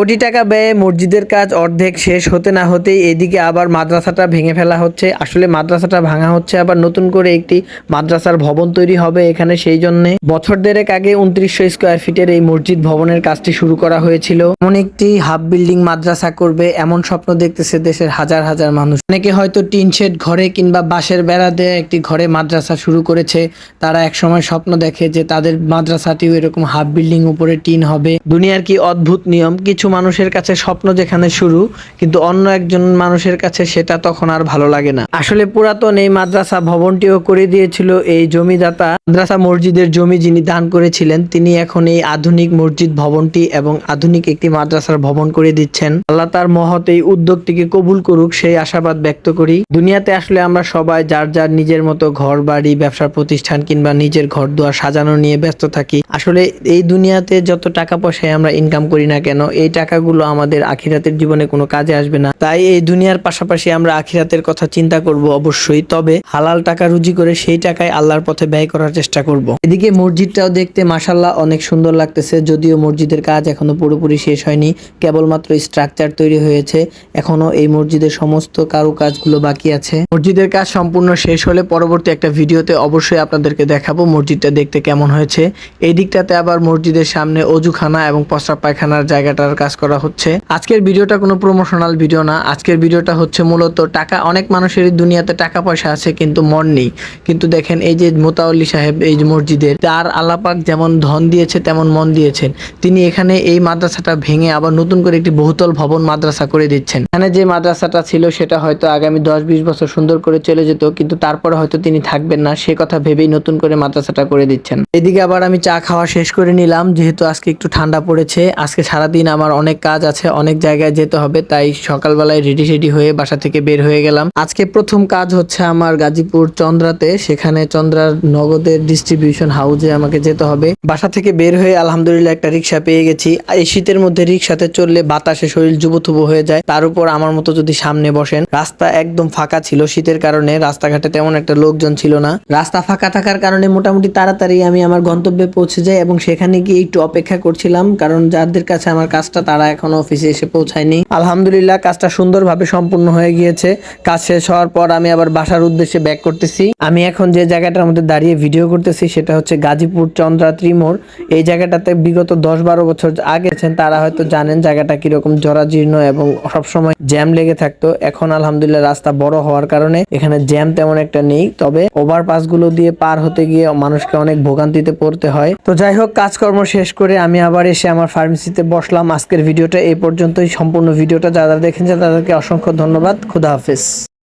কোটি টাকা ব্যয়ে মসজিদের কাজ অর্ধেক শেষ হতে না হতেই এদিকে আবার মাদ্রাসাটা ভেঙে ফেলা হচ্ছে। আসলে মাদ্রাসাটা ভাঙা হচ্ছে, আবার নতুন করে একটি মাদ্রাসার ভবন তৈরি হবে এখানে সেই জন্য। বছর দেড়েক আগে উনত্রিশশো স্কোয়ার ফিটের এই মসজিদ ভবনের কাজটি শুরু করা হয়েছিল। এমন একটি হাফ বিল্ডিং মাদ্রাসা করবে, এমন স্বপ্ন দেখতেছে দেশের হাজার হাজার মানুষ। অনেকে হয়তো টিন শেড ঘরে কিংবা বাঁশের বেড়া দিয়ে একটি ঘরে মাদ্রাসা শুরু করেছে। তারা একসময় স্বপ্ন দেখে যে তাদের মাদ্রাসাটিও এরকম হাফ বিল্ডিং উপরে টিন হবে। দুনিয়ার কি অদ্ভুত নিয়ম? কিছু মানুষের কাছে স্বপ্ন যেখানে শুরু, কিন্তু অন্য একজন মানুষের কাছে সেটা তখন আর ভালো লাগে না। আসলে পুরাতন এই মাদ্রাসা ভবনটিও করে দিয়েছিল এই জমিদাতা। মাদ্রাসা মসজিদের জমি যিনি দান করেছিলেন, তিনি এখন এই আধুনিক মসজিদ ভবনটি এবং আধুনিক একটি মাদ্রাসার ভবন করে দিচ্ছেন। আল্লাহ তার মহৎ এই উদ্যোগটিকে কবুল করুক, সেই আশাবাদ ব্যক্ত করি। দুনিয়াতে আসলে আমরা সবাই যার যার নিজের মতো ঘর বাড়ি ব্যবসা প্রতিষ্ঠান কিংবা নিজের ঘর দুয়ার সাজানো নিয়ে ব্যস্ত থাকি। আসলে এই দুনিয়াতে যত টাকা পয়সায় আমরা ইনকাম করি না কেন, এই টাকাগুলো আমাদের আখিরাতের জীবনে কোনো কাজে আসবে না। তাই এই দুনিয়ার পাশাপাশি আমরা আখিরাতের কথা চিন্তা করব অবশ্যই, তবে হালাল টাকা রুজি করে সেই টাকায় আল্লাহর পথে ব্যয় করার চেষ্টা করব। এদিকে মসজিদটাও দেখতে মাসাল্লাহ অনেক সুন্দর লাগতেছে, যদিও মসজিদের কাজ এখনও পুরোপুরি শেষ হয়নি, কেবলমাত্র স্ট্রাকচার তৈরি হয়েছে, এখনও এই মসজিদের সমস্ত কারুকাজগুলো বাকি আছে। মসজিদের কাজ সম্পূর্ণ শেষ হলে পরবর্তী একটা ভিডিওতে অবশ্যই আপনাদেরকে দেখাবো মসজিদটা দেখতে কেমন হয়েছে। এই দিকটাতে আবার মসজিদের সামনে অজুখানা এবং প্রস্রাব পায়খানার জায়গাটার কাজ করা হচ্ছে। আজকের ভিডিওটা কোনো প্রমোশনাল ভিডিও না। আজকের ভিডিওটা হচ্ছে মূলত টাকা, অনেক মানুষেরই দুনিয়াতে টাকা পয়সা আছে কিন্তু মন নেই। কিন্তু দেখেন এই যে মোতাউল্লি সাহেব এই মসজিদের, তার আল্লাপাক যেমন ধন দিয়েছে তেমন মন দিয়েছেন। তিনি এখানে এই মাদ্রাসাটা ভেঙে আবার নতুন করে একটি বহুতল ভবন মাদ্রাসা করে দিচ্ছেন। এখানে যে মাদ্রাসাটা ছিল সেটা হয়তো আগামী দশ বিশ বছর সুন্দর করে চলে যেত, কিন্তু তারপরে হয়তো তিনি থাকবেন না, সে কথা ভেবেই নতুন করে মাদ্রাসাটা করে দিচ্ছেন। এদিকে আবার আমি চা খাওয়া শেষ করে নিলাম, যেহেতু আজকে একটু ঠান্ডা পড়েছে। আজকে সারাদিন আমার অনেক কাজ আছে, অনেক জায়গায় যেতে হবে, তাই সকালবেলায় রেডি সেডি হয়ে বাসা থেকে বের হয়ে গেলাম। আজকে প্রথম কাজ হচ্ছে আমার গাজীপুর চন্দ্রাতে, সেখানে চন্দ্রার নগদের ডিস্ট্রিবিউশন হাউসে আমাকে যেতে হবে। বাসা থেকে বের হয়ে আলহামদুলিল্লাহ একটা রিক্সা পেয়ে গেছি। এই শীতের মধ্যে রিক্সাতে চললে বাতাসে শরীর যুবথুবু হয়ে যায়, তার উপর আমার মতো যদি সামনে বসেন। রাস্তা একদম ফাঁকা ছিল শীতের কারণে, রাস্তাঘাটে তেমন একটা লোকজন ছিল না। রাস্তা ফাঁকা থাকার কারণে মোটামুটি তাড়াতাড়ি আমি আমার গন্তব্যে পৌঁছে যাই এবং সেখানে গিয়ে একটু অপেক্ষা করছিলাম, কারণ যাদের কাছে আমার কাজটা তারা এখনও অফিসে এসে পৌঁছায়নি। আলহামদুলিল্লাহ, কাজটা সুন্দরভাবে সম্পূর্ণ হয়ে গিয়েছে। কাজ শেষ হওয়ার পর আমি আবার বাসার উদ্দেশ্যে ব্যাক করতেছি। আমি এখন যে জায়গাটার মধ্যে দাঁড়িয়ে ভিডিও করতেছি সেটা হচ্ছে গাজীপুর চন্দ্রা ত্রিমোর। এই জায়গাটাতে বিগত দশ বারো বছর আগে আছেন, তারা হয়তো জানেন জায়গাটা কীরকম জরাজীর্ণ এবং সবসময় জ্যাম লেগে থাকতো। এখন আলহামদুলিল্লাহ রাস্তা বড় হওয়ার কারণে এখানে জ্যাম তেমন একটা নেই। তবে ওভারপাসগুলো দিয়ে পার হতে গিয়ে মানুষকে অনেক ভোগান্তিতে পড়তে হয়। তো যাই হোক, কাজকর্ম শেষ করে আমি আবার এসে আমার ফার্মেসিতে বসলাম। আজকের ভিডিওটা এই পর্যন্তই। সম্পূর্ণ ভিডিওটা যারা দেখেছেন তাদেরকে অসংখ্য ধন্যবাদ। খুদা হাফিজ।